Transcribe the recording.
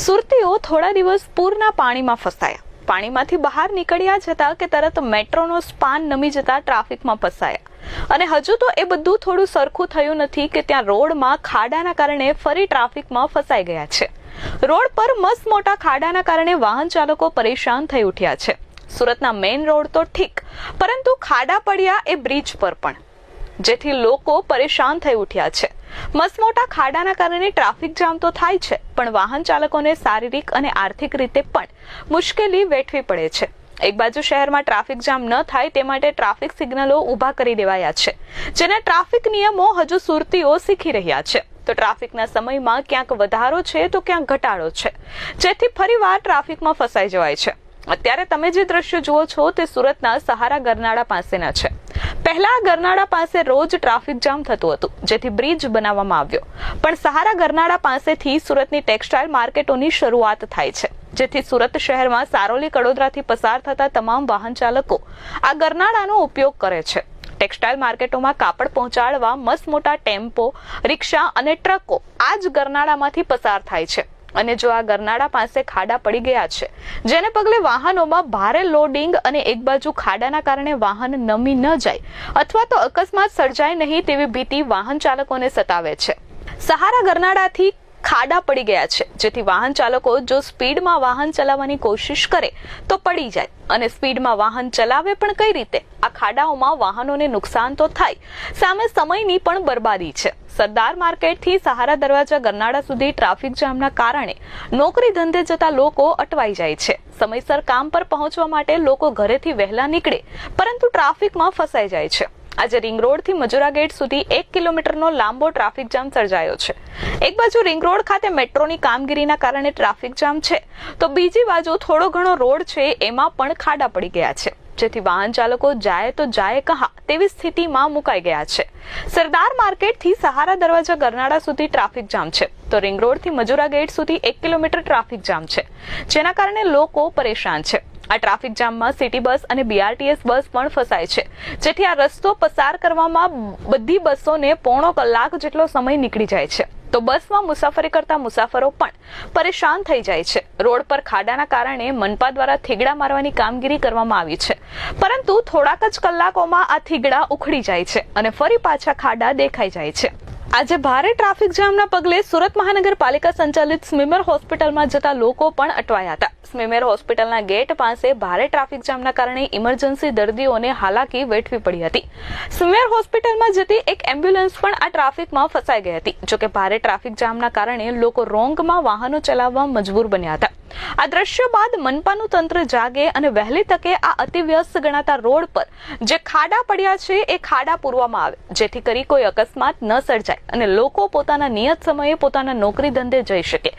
સુરતીઓ થોડા દિવસ પૂરના પાણીમાં ફસાયા. પાણીમાંથી બહાર નીકળ્યા જતા કે તરત મેટ્રોનો સ્પાન નમી જતા ટ્રાફિકમાં ફસાયા. અને હજુ તો એ બધું થોડું સરખું થયું નથી કે ત્યાં રોડમાં ખાડાના કારણે ફરી ટ્રાફિકમાં ફસાઈ ગયા છે. રોડ પર મસ્ત મોટા ખાડાના કારણે વાહન ચાલકો પરેશાન થઈ ઉઠ્યા છે. સુરતના મેઇન રોડ તો ઠીક, પરંતુ ખાડા પડ્યા એ બ્રિજ પર પણ. જેથી લોકો પરેશાન થઈ ઉઠ્યા છે. મસમોટા ખાડાના કારણે ટ્રાફિક જામ તો થાય છે પણ વાહન ચાલકોને શારીરિક અને આર્થિક રીતે પણ મુશ્કેલી વેઠવી પડે છે. એક બાજુ શહેરમાં ટ્રાફિક જામ ન થાય તે માટે ટ્રાફિક સિગ્નલો ઊભા કરી દેવાયા છે. જેના ટ્રાફિક નિયમો હજુ સુરતીઓ શીખી રહ્યા છે. તો ટ્રાફિકના સમયમાં ક્યાંક વધારો છે તો ક્યાંક ઘટાડો છે. જેથી ફરીવાર ટ્રાફિકમાં ફસાઈ જવાય છે. અત્યારે તમે જે દ્રશ્યો જુઓ છો તે સુરતના સહારા ગરનાળા પાસેના છે. પહેલા ગરનાળા પાસે રોજ ટ્રાફિક જામ થતું હતું, જેથી બ્રિજ બનાવવામાં આવ્યો. પણ સહારા ગરનાળા પાસેથી સુરતની ટેક્સટાઇલ માર્કેટોની શરૂઆત થાય છે, જેથી સુરત શહેરમાં સારોલી કડોદરાથી પસાર થતા તમામ વાહન ચાલકો આ ગરનાળાનો ઉપયોગ કરે છે. ટેક્સટાઇલ માર્કેટોમાં કાપડ પહોંચાડવા મસ્ત મોટા ટેમ્પો, રિક્ષા અને ટ્રકો આ જ ગરનાળામાંથી પસાર થાય છે. અને જો આ ગરનાળા પાસે ખાડા પડી ગયા છે, જેને પગલે વાહનોમાં ભારે લોડિંગ અને એક બાજુ ખાડાના કારણે વાહન નમી ન જાય અથવા તો અકસ્માત સર્જાય નહીં તેવી ભીતિ વાહન ચાલકોને સતાવે છે. સહારા ગરનાળાથી ખાડા પડી ગયા છે. જેથી વાહન ચાલકો જો સ્પીડમાં વાહન ચલાવવાની કોશિશ કરે, તો પડી જાય. અને સ્પીડમાં વાહન ચલાવે પણ કઈ રીતે? આ ખાડાઓમાં વાહનોને નુકસાન તો થાય. સામે સમયની પણ બરબાદી છે. સરદાર માર્કેટથી સહારા દરવાજા ગરનાળા સુધી ટ્રાફિક જામના કારણે નોકરી ધંધે જતા લોકો અટવાઈ જાય છે. સમયસર કામ પર પહોંચવા માટે લોકો ઘરેથી વહેલા નીકળે, પરંતુ ટ્રાફિકમાં ફસાઈ જાય છે. આજે રિંગ રોડથી મજુરા ગેટ સુધી એક કિલોમીટરનો લાંબો ટ્રાફિક જામ સર્જાયો છે. એક બાજુ રિંગ રોડ ખાતે મેટ્રોની કામગીરીના કારણે ટ્રાફિક જામ છે, તો બીજી બાજુ થોડો ઘણો રોડ છે, એમાં પણ ખાડા પડી ગયા છે. જેથી વાહન ચાલકો જાય તો જાય કહા તેવી સ્થિતિમાં મુકાઈ ગયા છે. સરદાર માર્કેટથી સહારા દરવાજા ગરનાળા સુધી ટ્રાફિક જામ છે, તો રિંગ રોડથી મજુરા ગેટ સુધી એક કિલોમીટર ટ્રાફિક જામ છે. જેના કારણે લોકો પરેશાન છે. આ ટ્રાફિક જામમાં સિટી બસ અને બીઆરટીએસ બસ પણ ફસાય છે. જેથી આ રસ્તો પસાર કરવામાં બધી બસોને પોણો કલાક જેટલો સમય નીકળી જાય છે. તો બસમાં મુસાફરી કરતા મુસાફરો પણ પરેશાન થઈ જાય છે. રોડ પર ખાડાના કારણે મનપા દ્વારા થીગડા મારવાની કામગીરી કરવામાં આવી છે. પરંતુ થોડાક જ કલાકોમાં આ થીગડા ઉખડી જાય છે અને ફરી પાછા ખાડા દેખાઈ જાય છે. આજે ભારે ટ્રાફિક જામના પગલે સુરત મહાનગરપાલિકા સંચાલિત સ્મીમેર હોસ્પિટલમાં જતા લોકો પણ અટવાયા હતા. સ્મીમેર હોસ્પિટલના ગેટ પાસે ભારે ટ્રાફિક જામના કારણે ઇમરજન્સી દર્દીઓને હાલાકી વેઠવી પડી હતી. સ્મીમેર હોસ્પિટલમાં જતી એક એમ્બ્યુલન્સ પણ આ ટ્રાફિકમાં ફસાઈ ગઈ હતી. જોકે ભારે ટ્રાફિક જામના કારણે લોકો રોંગમાં વાહનો ચલાવવા મજબૂર બન્યા હતા. આ દ્રશ્યો બાદ મનપાનું તંત્ર જાગે અને વહેલી તકે આ અતિવ્યસ્ત ગણાતા રોડ પર જે ખાડા પડ્યા છે, એ ખાડા પૂરવામાં આવે, જેથી કરી કોઈ અકસ્માત ન સર્જાય અને લોકો પોતાના નિયત સમયે પોતાના નોકરી ધંધે જઈ શકે.